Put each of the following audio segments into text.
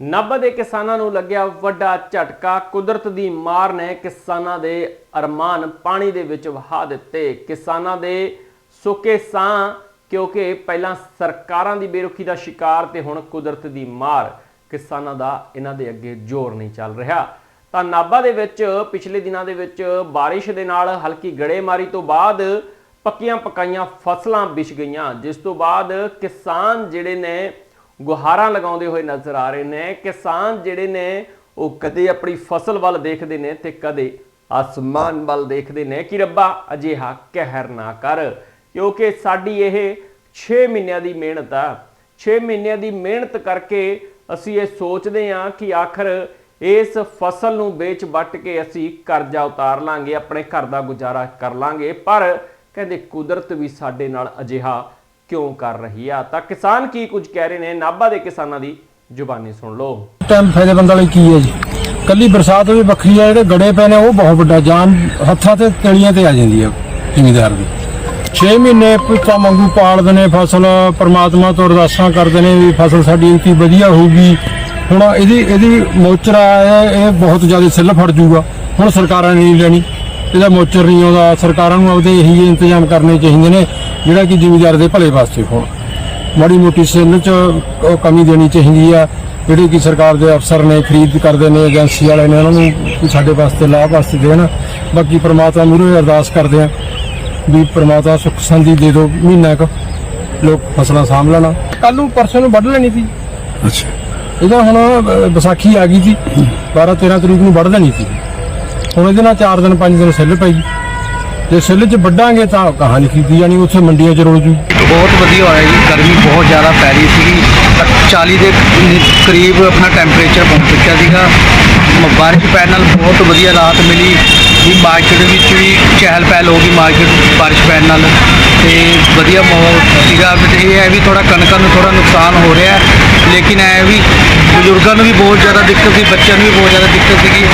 ਨਾਭਾ ਦੇ ਕਿਸਾਨਾਂ ਨੂੰ ਲੱਗਿਆ ਵੱਡਾ ਝਟਕਾ। ਕੁਦਰਤ ਦੀ ਮਾਰ ਨੇ ਕਿਸਾਨਾਂ ਦੇ ਅਰਮਾਨ ਪਾਣੀ ਦੇ ਵਿੱਚ ਵਹਾ ਦਿੱਤੇ। ਕਿਸਾਨਾਂ ਦੇ ਸੁੱਕੇ ਸਾਹ, ਕਿਉਂਕਿ ਪਹਿਲਾਂ ਸਰਕਾਰਾਂ ਦੀ ਬੇਰੁਖੀ ਦਾ ਸ਼ਿਕਾਰ ਤੇ ਹੁਣ ਕੁਦਰਤ ਦੀ ਮਾਰ। ਕਿਸਾਨਾਂ ਦਾ ਇਹਨਾਂ ਦੇ ਅੱਗੇ ਜ਼ੋਰ ਨਹੀਂ ਚੱਲ ਰਿਹਾ। ਤਾਂ ਨਾਭਾ ਦੇ ਵਿੱਚ ਪਿਛਲੇ ਦਿਨਾਂ ਦੇ ਵਿੱਚ ਬਾਰਿਸ਼ ਦੇ ਨਾਲ ਹਲਕੀ ਗੜੇਮਾਰੀ ਤੋਂ ਬਾਅਦ ਪੱਕੀਆਂ ਪਕਾਈਆਂ ਫਸਲਾਂ ਵਿਛ ਗਈਆਂ। ਜਿਸ ਤੋਂ ਬਾਅਦ ਕਿਸਾਨ ਜਿਹੜੇ ਨੇ ਗੁਹਾਰਾਂ ਲਗਾਉਂਦੇ ਹੋਏ ਨਜ਼ਰ ਆ ਰਹੇ ਨੇ। ਕਿਸਾਨ ਜਿਹੜੇ ਨੇ, ਉਹ ਕਦੇ ਆਪਣੀ ਫਸਲ ਵੱਲ ਦੇਖਦੇ ਨੇ ਤੇ ਕਦੇ ਆਸਮਾਨ ਵੱਲ ਦੇਖਦੇ ਨੇ। ਕਿ ਰੱਬਾ, ਅਜਿਹਾ ਕਹਿਰ ਨਾ ਕਰ, ਕਿਉਂਕਿ ਸਾਡੀ ਇਹ 6 ਮਹੀਨਿਆਂ ਦੀ ਮਿਹਨਤ ਆ। 6 ਮਹੀਨਿਆਂ ਦੀ ਮਿਹਨਤ ਕਰਕੇ ਅਸੀਂ ਇਹ ਸੋਚਦੇ ਹਾਂ ਕਿ ਆਖਰ ਇਸ ਫਸਲ ਨੂੰ ਵੇਚ ਵੱਟ ਕੇ ਅਸੀਂ ਕਰਜ਼ਾ ਉਤਾਰ ਲਾਂਗੇ, ਆਪਣੇ ਘਰ ਦਾ ਗੁਜ਼ਾਰਾ ਕਰ ਲਾਂਗੇ। ਪਰ ਕਹਿੰਦੇ ਕੁਦਰਤ ਵੀ ਸਾਡੇ ਨਾਲ ਅਜਿਹਾ ਕਿਉਂ ਕਰ ਰਹੀ ਆ? ਤਾਂ ਕਿਸਾਨ ਕੀ ਕੁਝ ਕਹਿ ਰਹੇ ਨੇ? ਨਾਭਾ ਦੇ ਕਿਸਾਨਾਂ ਦੀ ਜ਼ੁਬਾਨੀ ਸੁਣ ਲਓ। ਟਾਈਮ ਫਾਇਦੇਮੰਦ ਵਾਲੀ ਕੀ ਹੈ ਜੀ? ਕੱਲੀ ਬਰਸਾਤ ਵੀ ਵੱਖਰੀ ਆ, ਜਿਹੜੇ ਗੜੇ ਪਏ ਨੇ, ਉਹ ਬਹੁਤ ਵੱਡਾ ਜਾਨ ਹੱਥਾਂ ਤੇ ਤਲੀਆਂ ਤੇ ਆ ਜਾਂਦੀ ਹੈ ਜ਼ਿਮੀਦਾਰ ਦੀ। 6 ਮਹੀਨੇ ਪੁੱਤਾਂ ਵਾਂਗੂ ਪਾਲਦੇ ਨੇ ਫਸਲ, ਪ੍ਰਮਾਤਮਾ ਤੋਂ ਅਰਦਾਸਾਂ ਕਰਦੇ ਨੇ ਵੀ ਫਸਲ ਸਾਡੀ ਇੰਨੀ ਵਧੀਆ ਹੋਊਗੀ। ਹੁਣ ਇਹਦੀ ਇਹਦੀ ਮੋਚਰਾ ਹੈ, ਇਹ ਬਹੁਤ ਜ਼ਿਆਦਾ ਸਿੱਲ ਫੜ ਜੂਗਾ। ਹੁਣ ਸਰਕਾਰਾਂ ਨੇ ਨਹੀਂ ਲੈਣੀ। ਇਹਦਾ ਮੋਚਰ ਨਹੀਂ ਆਉਂਦਾ। ਸਰਕਾਰਾਂ ਨੂੰ ਆਪਦੇ ਇਹੀ ਇੰਤਜ਼ਾਮ ਕਰਨੇ ਚਾਹੀਦੇ ਨੇ। ਜਿਹੜਾ ਕਿ ਜ਼ਿਮੀਦਾਰ ਦੇ ਭਲੇ ਵਾਸਤੇ ਹੋਣ। ਮਾੜੀ ਮੋਟੀ ਸਿੱਲ ਚ ਕਮੀ ਦੇਣੀ ਚਾਹੀਦੀ ਆ। ਜਿਹੜੇ ਕਿ ਸਰਕਾਰ ਦੇ ਅਫਸਰ ਨੇ ਖਰੀਦ ਕਰਦੇ ਨੇ ਏਜੰਸੀ ਵਾਲੇ ਨੇ ਉਹਨਾਂ ਨੂੰ ਸਾਡੇ ਵਾਸਤੇ ਲਾਭ ਵਾਸਤੇ ਦੇਣ। ਬਾਕੀ ਪ੍ਰਮਾਤਮਾ ਮੂਹਰੇ ਅਰਦਾਸ ਕਰਦੇ ਆ ਵੀ ਪ੍ਰਮਾਤਮਾ ਸੁੱਖ ਸੰਦੀ ਦੇ ਦਿਓ ਮਹੀਨਾ ਕੁ ਲੋਕ ਫਸਲਾਂ ਸਾਂਭ ਲੈਣਾ। ਕੱਲ ਨੂੰ ਪਰਸੋਂ ਨੂੰ ਵੱਢ ਲੈਣੀ ਸੀ। ਅੱਛਾ। ਇਹਦਾ ਹੁਣ ਵਿਸਾਖੀ ਆ ਗਈ ਸੀ। 12 13 ਤਰੀਕ ਨੂੰ ਵੱਢ ਦੇਣੀ ਸੀ। ਹੁਣ ਇਹਦੇ ਨਾਲ 4 ਦਿਨ 5 ਦਿਨ ਸਿੱਲ ਪਈ। ਜੇ ਸਿੱਲ 'ਚ ਵੱਢਾਂਗੇ ਤਾਂ ਕਹਾਣੀ ਖਰੀਦੀ ਜਾਣੀ, ਉੱਥੇ ਮੰਡੀਆਂ 'ਚ ਰੋਲ ਜੂ ਬਹੁਤ ਵਧੀਆ ਹੋਇਆ ਜੀ, ਗਰਮੀ ਬਹੁਤ ਜ਼ਿਆਦਾ ਪੈ ਰਹੀ ਸੀਗੀ। 40 ਦੇ ਕਰੀਬ ਆਪਣਾ ਟੈਂਪਰੇਚਰ ਪਹੁੰਚ ਚੁੱਕਿਆ ਸੀਗਾ। ਬਾਰਿਸ਼ ਪੈਣ ਨਾਲ ਬਹੁਤ ਵਧੀਆ ਰਾਹਤ ਮਿਲੀ। ਵੀ ਮਾਰਕੀਟ ਵਿੱਚ ਵੀ ਚਹਿਲ ਪਹਿਲ ਹੋ ਗਈ ਮਾਰਕੀਟ ਬਾਰਿਸ਼ ਪੈਣ ਨਾਲ। ਤੇ ਵਧੀਆ ਮਾਹੌਲ ਸੀਗਾ। ਇਹ ਹੈ ਵੀ ਥੋੜਾ ਕਣਕਾਂ ਨੂੰ ਥੋੜਾ ਨੁਕਸਾਨ ਹੋ ਰਿਹਾ। ਲੇਕਿਨ ਇਹ ਵੀ ਬਜ਼ੁਰਗਾਂ ਨੂੰ ਵੀ ਬਹੁਤ ਜ਼ਿਆਦਾ ਦਿੱਕਤ ਸੀ, ਬੱਚਿਆਂ ਨੂੰ ਵੀ ਬਹੁਤ ਜ਼ਿਆਦਾ ਦਿੱਕਤ ਸੀਗੀ।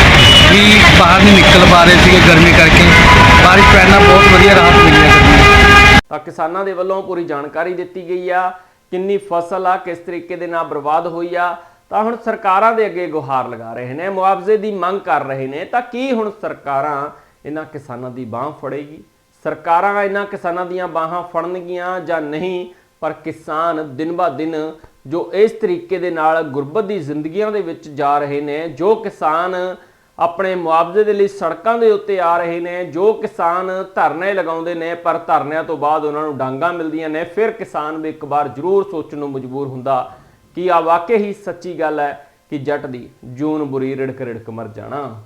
ਬਾਹਰ ਨਹੀਂ ਨਿਕਲ ਪਾ ਰਹੇ ਸੀਗੇ ਗਰਮੀ ਕਰਕੇ। ਬਾਰਿਸ਼ ਪੈਣ ਨਾਲ ਬਹੁਤ ਵਧੀਆ ਰਾਹਤ ਮਿਲੀ ਹੈ ਗਰਮੀ ਤਾਂ ਕਿਸਾਨਾਂ ਦੇ ਵੱਲੋਂ ਪੂਰੀ ਜਾਣਕਾਰੀ ਦਿੱਤੀ ਗਈ ਆ, ਕਿੰਨੀ ਫਸਲ ਆ, ਕਿਸ ਤਰੀਕੇ ਦੇ ਨਾਲ ਬਰਬਾਦ ਹੋਈ ਆ। ਤਾਂ ਹੁਣ ਸਰਕਾਰਾਂ ਦੇ ਅੱਗੇ ਗੁਹਾਰ ਲਗਾ ਰਹੇ ਨੇ, ਮੁਆਵਜ਼ੇ ਦੀ ਮੰਗ ਕਰ ਰਹੇ ਨੇ। ਤਾਂ ਕੀ ਹੁਣ ਸਰਕਾਰਾਂ ਇਹਨਾਂ ਕਿਸਾਨਾਂ ਦੀ ਬਾਹ ਫੜੇਗੀ? ਸਰਕਾਰਾਂ ਇਹਨਾਂ ਕਿਸਾਨਾਂ ਦੀਆਂ ਬਾਹਾਂ ਫੜਨਗੀਆਂ ਜਾਂ ਨਹੀਂ? ਪਰ ਕਿਸਾਨ ਦਿਨ ਬਾ ਦਿਨ ਜੋ ਇਸ ਤਰੀਕੇ ਦੇ ਨਾਲ ਗੁਰਬਤ ਦੀ ਜ਼ਿੰਦਗੀਆਂ ਦੇ ਵਿੱਚ ਜਾ ਰਹੇ ਨੇ, ਜੋ ਕਿਸਾਨ ਆਪਣੇ ਮੁਆਵਜ਼ੇ ਦੇ ਲਈ ਸੜਕਾਂ ਦੇ ਉੱਤੇ ਆ ਰਹੇ ਨੇ, ਜੋ ਕਿਸਾਨ ਧਰਨੇ ਲਗਾਉਂਦੇ ਨੇ, ਪਰ ਧਰਨਿਆਂ ਤੋਂ ਬਾਅਦ ਉਹਨਾਂ ਨੂੰ ਡਾਂਗਾ ਮਿਲਦੀਆਂ ਨੇ। ਫਿਰ ਕਿਸਾਨ ਵੀ ਇੱਕ ਵਾਰ ਜ਼ਰੂਰ ਸੋਚਣ ਨੂੰ ਮਜਬੂਰ ਹੁੰਦਾ ਕਿ ਆ ਵਾਕਈ ਹੀ ਸੱਚੀ ਗੱਲ ਹੈ ਕਿ ਜੱਟ ਦੀ ਜੂਨ ਬੁਰੀ ਰਿੜਕ ਰਿੜਕ ਮਰ ਜਾਣਾ।